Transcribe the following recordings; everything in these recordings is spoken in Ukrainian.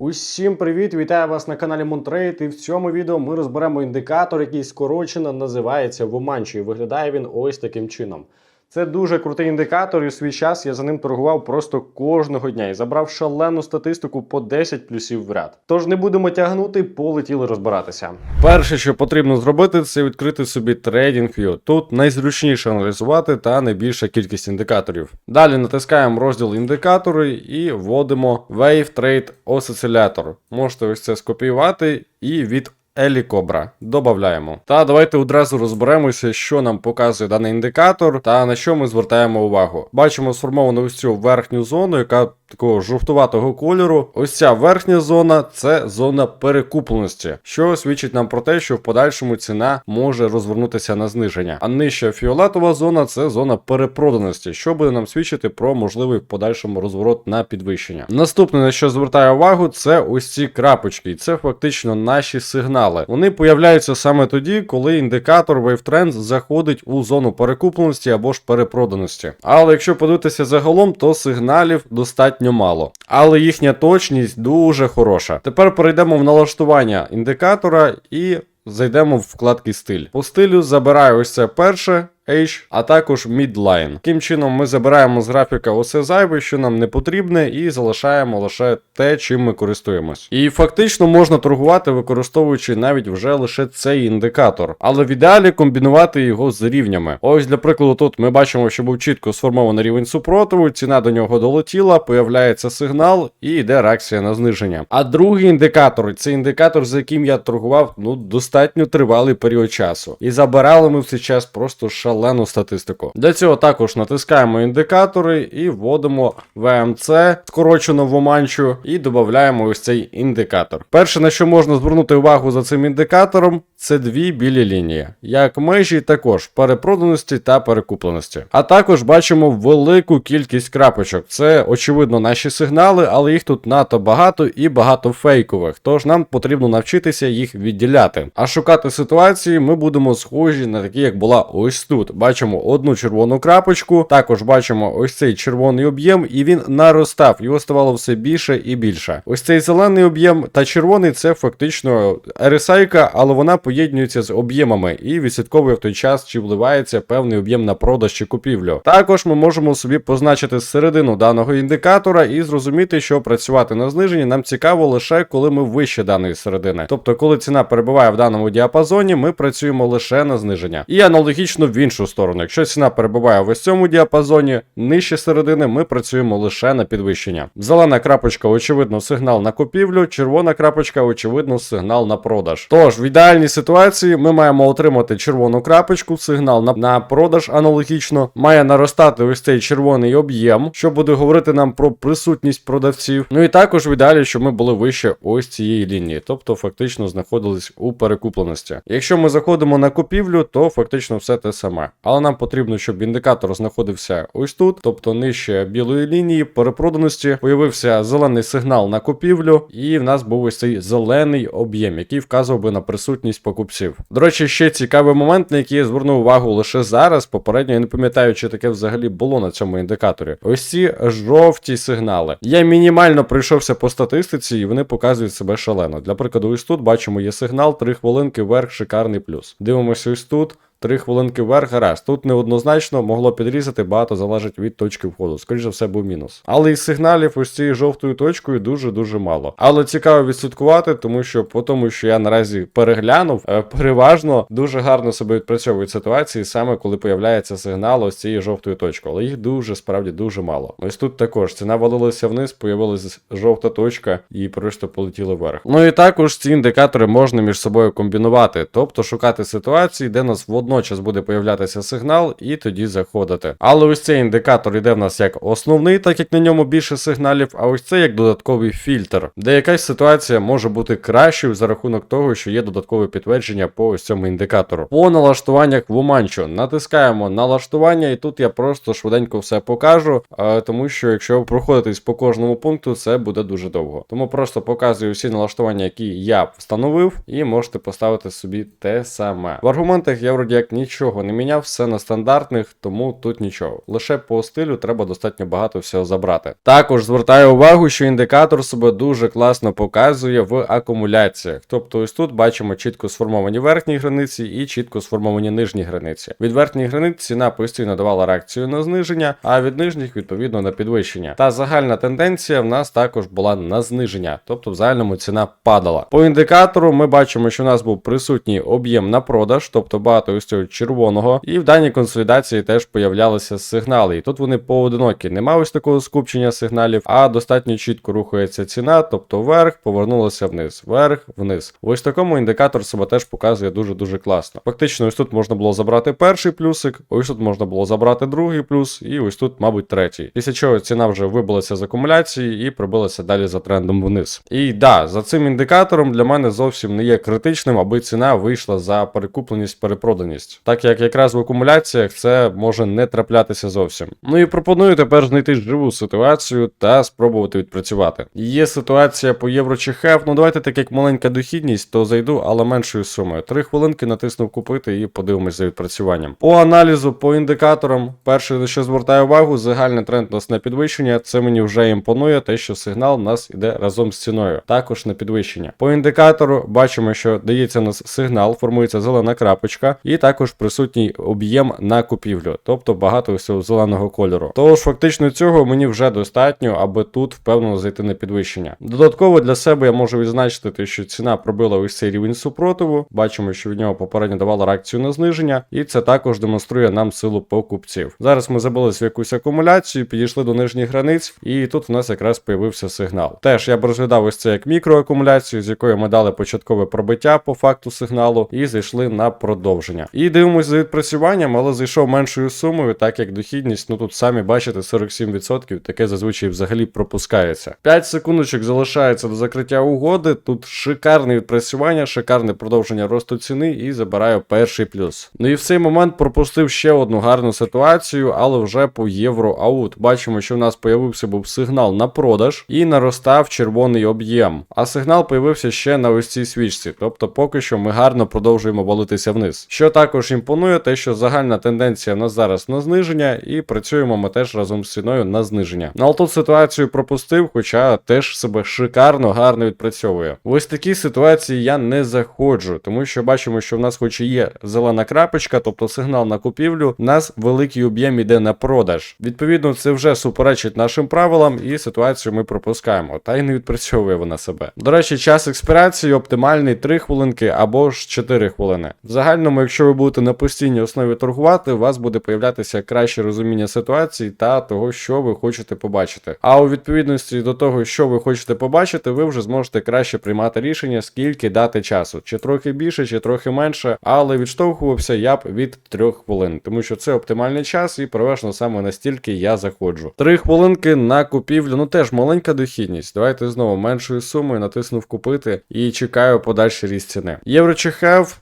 Усім привіт! Вітаю вас на каналі Монтрейд. І в цьому відео ми розберемо індикатор, який скорочено називається Воманчо. І виглядає він ось таким чином. Це дуже крутий індикатор, і у свій час я за ним торгував просто кожного дня і забрав шалену статистику по 10 плюсів в ряд. Тож не будемо тягнути, полетіли розбиратися. Перше, що потрібно зробити, це відкрити собі TradingView. Тут найзручніше аналізувати та найбільша кількість індикаторів. Далі натискаємо розділ індикатори і вводимо Wave Trade Oscillator. Можете ось це скопіювати і від Елі Кобра. Добавляємо. Та давайте одразу розберемося, що нам показує даний індикатор та на що ми звертаємо увагу. Бачимо сформовану ось цю верхню зону, яка такого жовтуватого кольору. Ось ця верхня зона це зона перекупленості, що свідчить нам про те, що в подальшому ціна може розвернутися на зниження. А нижча фіолетова зона це зона перепроданості, що буде нам свідчити про можливий в подальшому розворот на підвищення. Наступне, на що звертаю увагу, це ось ці крапочки, і це фактично наші сигнали. Вони появляються саме тоді, коли індикатор WaveTrends заходить у зону перекупленості або ж перепроданості. Але якщо подивитися загалом, то сигналів достатньо мало. Але їхня точність дуже хороша. Тепер перейдемо в налаштування індикатора і зайдемо в вкладки стиль. По стилю забираю ось це перше. H, а також Midline. Таким чином ми забираємо з графіка усе зайве, що нам не потрібне, і залишаємо лише те, чим ми користуємось. І фактично можна торгувати, використовуючи навіть вже лише цей індикатор, але в ідеалі комбінувати його з рівнями. Ось для прикладу, тут ми бачимо, що був чітко сформований рівень супротиву, ціна до нього долетіла, появляється сигнал і йде реакція на зниження. А другий індикатор це індикатор, за яким я торгував ну достатньо тривалий період часу. І забирали ми в цей час просто шалену шалену статистику. Для цього також натискаємо індикатори і вводимо VMC, скорочено в оманчу, і додаємо ось цей індикатор. Перше, на що можна звернути увагу за цим індикатором, це дві білі лінії, як межі, також перепроданості та перекупленості. А також бачимо велику кількість крапочок. Це очевидно наші сигнали, але їх тут надто багато і багато фейкових. Тож нам потрібно навчитися їх відділяти. А шукати ситуації ми будемо схожі на такі, як була ось тут. Бачимо одну червону крапочку, також бачимо ось цей червоний об'єм, і він наростав, його ставало все більше і більше. Ось цей зелений об'єм та червоний це фактично RSI, але вона поєднується з об'ємами і відслідковує в той час, чи вливається певний об'єм на продаж чи купівлю. Також ми можемо собі позначити середину даного індикатора і зрозуміти, що працювати на зниженні нам цікаво лише коли ми вище даної середини. Тобто, коли ціна перебуває в даному діапазоні, ми працюємо лише на зниження. І аналогічно в іншу сторону. Якщо ціна перебуває в ось цьому діапазоні, нижче середини ми працюємо лише на підвищення. Зелена крапочка, очевидно, сигнал на купівлю, червона крапочка, очевидно, сигнал на продаж. Тож, в ідеальній ситуації ми маємо отримати червону крапочку, сигнал на, на продаж аналогічно, має наростати ось цей червоний об'єм, що буде говорити нам про присутність продавців. Ну і також в ідеалі, щоб ми були вище ось цієї лінії, тобто фактично знаходились у перекупленості. Якщо ми заходимо на купівлю, то фактично все те саме. Але нам потрібно, щоб індикатор знаходився ось тут, тобто нижче білої лінії перепроданості, появився зелений сигнал на купівлю, і в нас був ось цей зелений об'єм, який вказував би на присутність покупців. До речі, ще цікавий момент, на який я звернув увагу лише зараз. Попередньо я не пам'ятаю, чи таке взагалі було на цьому індикаторі. Ось ці жовті сигнали. Я мінімально пройшовся по статистиці, і вони показують себе шалено. Для прикладу, ось тут бачимо є сигнал, 3 хвилинки вверх, шикарний плюс. Дивимося ось тут. Три хвилинки вверх, гаразд. Тут неоднозначно могло підрізати, багато залежить від точки входу. Скоріше за все, був мінус. Але із сигналів ось цією жовтою точкою дуже-дуже мало. Але цікаво відслідкувати, тому що по тому, що я наразі переглянув, е, переважно дуже гарно себе відпрацьовують ситуації, саме коли появляється сигнал ось цієї жовтої точки. Але їх дуже справді дуже мало. Ось тут також ціна валилася вниз, появилася жовта точка і просто полетіли вверх. Ну і також ці індикатори можна між собою комбінувати, тобто шукати ситуації, де нас водночас буде появлятися сигнал, і тоді заходити. Але ось цей індикатор йде в нас як основний, так як на ньому більше сигналів, а ось це як додатковий фільтр, де якась ситуація може бути кращою за рахунок того, що є додаткове підтвердження по ось цьому індикатору. По налаштуваннях в Уманчо натискаємо налаштування, і тут я просто швиденько все покажу, е, тому що якщо проходитись по кожному пункту, це буде дуже довго. Тому просто показую всі налаштування, які я встановив, і можете поставити собі те саме. В аргументах я вроді як нічого не міняв, все на стандартних, тому тут нічого. Лише по стилю треба достатньо багато всього забрати. Також звертаю увагу, що індикатор себе дуже класно показує в акумуляціях. Тобто ось тут бачимо чітко сформовані верхні границі і чітко сформовані нижні границі. Від верхніх границь ціна постійно давала реакцію на зниження, а від нижніх відповідно на підвищення. Та загальна тенденція в нас також була на зниження, тобто в загальному ціна падала. По індикатору ми бачимо, що у нас був присутній об'єм на продаж, тобто багато цього червоного, і в даній консолідації теж появлялися сигнали. І тут вони поодинокі. Нема ось такого скупчення сигналів, а достатньо чітко рухається ціна, тобто вверх, повернулося вниз, вверх, вниз. Ось такому індикатор себе теж показує дуже дуже класно. Фактично, ось тут можна було забрати перший плюсик, ось тут можна було забрати другий плюс, і ось тут, мабуть, третій. Після чого ціна вже вибилася з акумуляції і пробилася далі за трендом вниз. І да, за цим індикатором для мене зовсім не є критичним, аби ціна вийшла за перекупленість, перепроданість. Так як якраз в акумуляціях це може не траплятися зовсім. Ну і пропоную тепер знайти живу ситуацію та спробувати відпрацювати. Є ситуація по євро чи хеф. Ну давайте так як маленька дохідність, то зайду, але меншою сумою. Три хвилинки натиснув купити і подивимось за відпрацюванням. По аналізу, по індикаторам, перше, на що звертаю увагу, загальний тренд у нас на підвищення. Це мені вже імпонує, те, що сигнал у нас іде разом з ціною, також на підвищення. По індикатору бачимо, що дається нас сигнал, формується зелена крапочка, і також присутній об'єм на купівлю, тобто багато всього зеленого кольору. Тож фактично цього мені вже достатньо, аби тут впевнено зайти на підвищення. Додатково для себе я можу відзначити, що ціна пробила ось цей рівень супротиву. Бачимо, що від нього попередньо давала реакцію на зниження, і це також демонструє нам силу покупців. Зараз ми забилися в якусь акумуляцію, підійшли до нижніх границь, і тут у нас якраз появився сигнал. Теж я б розглядав ось це як мікроакумуляцію, з якої ми дали початкове пробиття по факту сигналу, і зайшли на продовження. І дивимося за відпрацюванням, але зайшов меншою сумою, так як дохідність, ну тут самі бачите, 47%, таке зазвичай взагалі пропускається. 5 секундочок залишається до закриття угоди. Тут шикарне відпрацювання, шикарне продовження росту ціни і забираю перший плюс. Ну і в цей момент пропустив ще одну гарну ситуацію, але вже по євро аут. Бачимо, що в нас появився був сигнал на продаж і наростав червоний об'єм. А сигнал появився ще на ось цій свічці. Тобто, поки що ми гарно продовжуємо валитися вниз. Що також імпонує, те, що загальна тенденція в нас зараз на зниження, і працюємо ми теж разом з ціною на зниження. Ну, але тут ситуацію пропустив, хоча теж себе шикарно, гарно відпрацьовує. В ось такі ситуації я не заходжу, тому що бачимо, що в нас, хоч і є зелена крапочка, тобто сигнал на купівлю, в нас великий об'єм іде на продаж. Відповідно, це вже суперечить нашим правилам, і ситуацію ми пропускаємо. Та й не відпрацьовує вона себе. До речі, час експірації оптимальний 3 хвилинки або ж 4 хвилини. В загальному, якщо ви будете на постійній основі торгувати, у вас буде появлятися краще розуміння ситуації та того, що ви хочете побачити. А у відповідності до того, що ви хочете побачити, ви вже зможете краще приймати рішення, скільки дати часу, чи трохи більше, чи трохи менше, але відштовхувався я б від 3 хвилин, тому що це оптимальний час і переважно саме настільки я заходжу. 3 хвилинки на купівлю, ну теж маленька дохідність. Давайте знову меншою сумою натиснув купити і чекаю подальший ріст ціни. Євро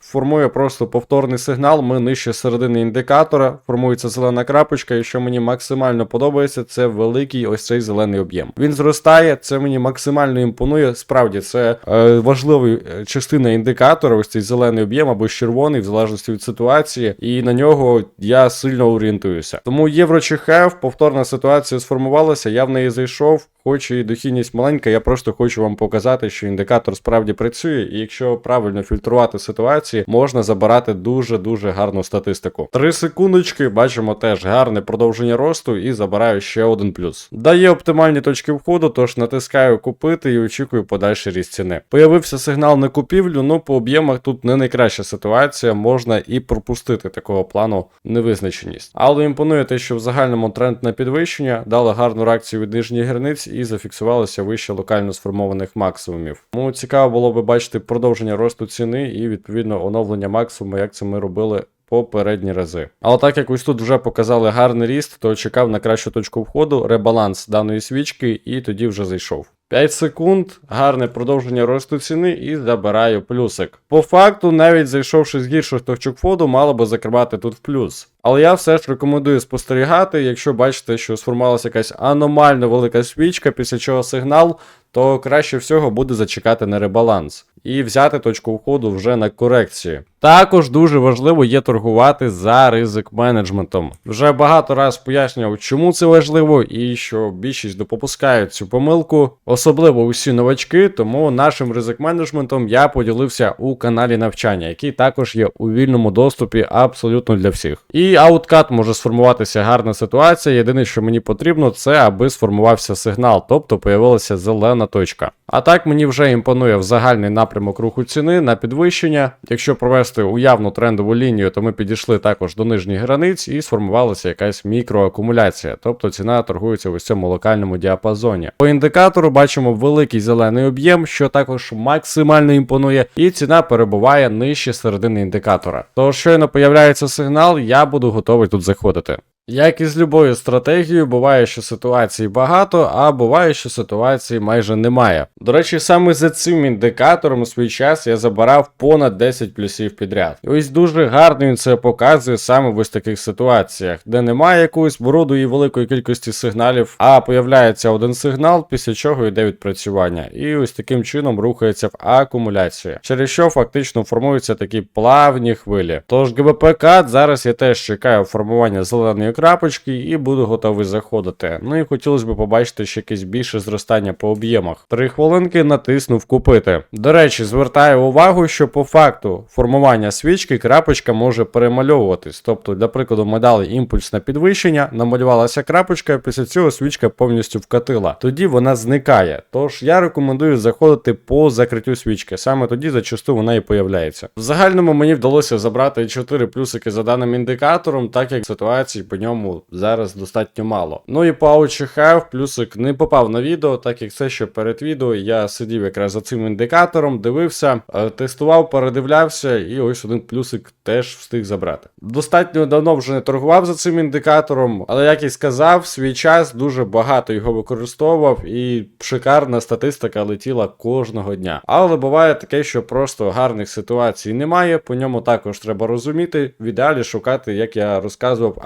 формує просто повторний сигнал. Ми нижче середини індикатора, формується зелена крапочка, і що мені максимально подобається, це великий ось цей зелений об'єм. Він зростає, це мені максимально імпонує. Справді, це е, важлива е, частина індикатора, ось цей зелений об'єм або червоний, в залежності від ситуації, і на нього я сильно орієнтуюся. Тому євро хев, повторна ситуація сформувалася, я в неї зайшов. Хоч і дохідність маленька, я просто хочу вам показати, що індикатор справді працює, і якщо правильно фільтрувати ситуації, можна забирати дуже-дуже гарну статистику. Три секундочки, бачимо теж гарне продовження росту і забираю ще один плюс. Дає оптимальні точки входу, тож натискаю купити і очікую подальший ріст ціни. Появився сигнал на купівлю, ну по об'ємах тут не найкраща ситуація, можна і пропустити такого плану невизначеність. Але імпонує те, що в загальному тренд на підвищення дали гарну реакцію від нижніх границь і зафіксувалися вище локально сформованих максимумів. Тому цікаво було би бачити продовження росту ціни і відповідно оновлення максимуму, як це ми робили. Попередні рази. Але так як ось тут вже показали гарний ріст, то чекав на кращу точку входу, ребаланс даної свічки, і тоді вже зайшов. 5 секунд, гарне продовження росту ціни і забираю плюсик. По факту, навіть зайшовши з гірших точок входу, мало би закривати тут в плюс. Але я все ж рекомендую спостерігати, якщо бачите, що сформувалася якась аномально велика свічка, після чого сигнал, то краще всього буде зачекати на ребаланс. І взяти точку входу вже на корекції. Також дуже важливо є торгувати за ризик менеджментом. Вже багато раз пояснював, чому це важливо, і що більшість допопускають цю помилку, особливо усі новачки. Тому нашим ризик менеджментом я поділився у каналі навчання, який також є у вільному доступі абсолютно для всіх. І ауткат може сформуватися гарна ситуація. Єдине, що мені потрібно, це аби сформувався сигнал, тобто появилася зелена точка. А так мені вже імпонує в загальний напрямок руху ціни на підвищення. Якщо провести уявну трендову лінію, то ми підійшли також до нижніх границь і сформувалася якась мікроакумуляція, тобто ціна торгується в ось цьому локальному діапазоні. По індикатору бачимо великий зелений об'єм, що також максимально імпонує, і ціна перебуває нижче середини індикатора. Тож щойно появляється сигнал, я буду готовий тут заходити. Як і з любою стратегією, буває, що ситуацій багато, а буває, що ситуації майже немає. До речі, саме за цим індикатором у свій час я забирав понад 10 плюсів підряд. І ось дуже гарно він це показує саме в ось таких ситуаціях, де немає якоїсь бороду і великої кількості сигналів, а появляється один сигнал, після чого йде відпрацювання. І ось таким чином рухається в акумуляцію, через що фактично формуються такі плавні хвилі. Тож ГБП КАТ зараз я теж чекаю формування зеленої крапочки і буду готовий заходити. Ну і хотілося б побачити ще якесь більше зростання по об'ємах. Три хвилинки натиснув купити. До речі, звертаю увагу, що по факту формування свічки крапочка може перемальовуватись. Тобто, для прикладу, ми дали імпульс на підвищення, намалювалася крапочка, після цього свічка повністю вкатила. Тоді вона зникає. Тож я рекомендую заходити по закриттю свічки. Саме тоді зачасту вона і появляється. В загальному мені вдалося забрати 4 плюсики за даним індикатором, так як ситуацій по ньому зараз достатньо мало. Ну і по Have плюсик не попав на відео, так як це ще перед відео я сидів якраз за цим індикатором, дивився, е, тестував, передивлявся, і ось один плюсик теж встиг забрати. Достатньо давно вже не торгував за цим індикатором, але як і сказав, свій час дуже багато його використовував, і шикарна статистика летіла кожного дня. Але буває таке, що просто гарних ситуацій немає. По ньому також треба розуміти. В ідеалі шукати, як я розказував,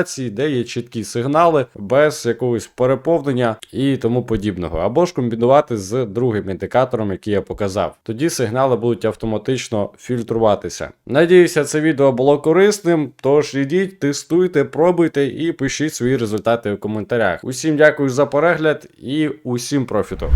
акумуляції, де є чіткі сигнали, без якогось переповнення і тому подібного. Або ж комбінувати з другим індикатором, який я показав. Тоді сигнали будуть автоматично фільтруватися. Надіюся, це відео було корисним. Тож ідіть, тестуйте, пробуйте і пишіть свої результати у коментарях. Усім дякую за перегляд і усім профіту.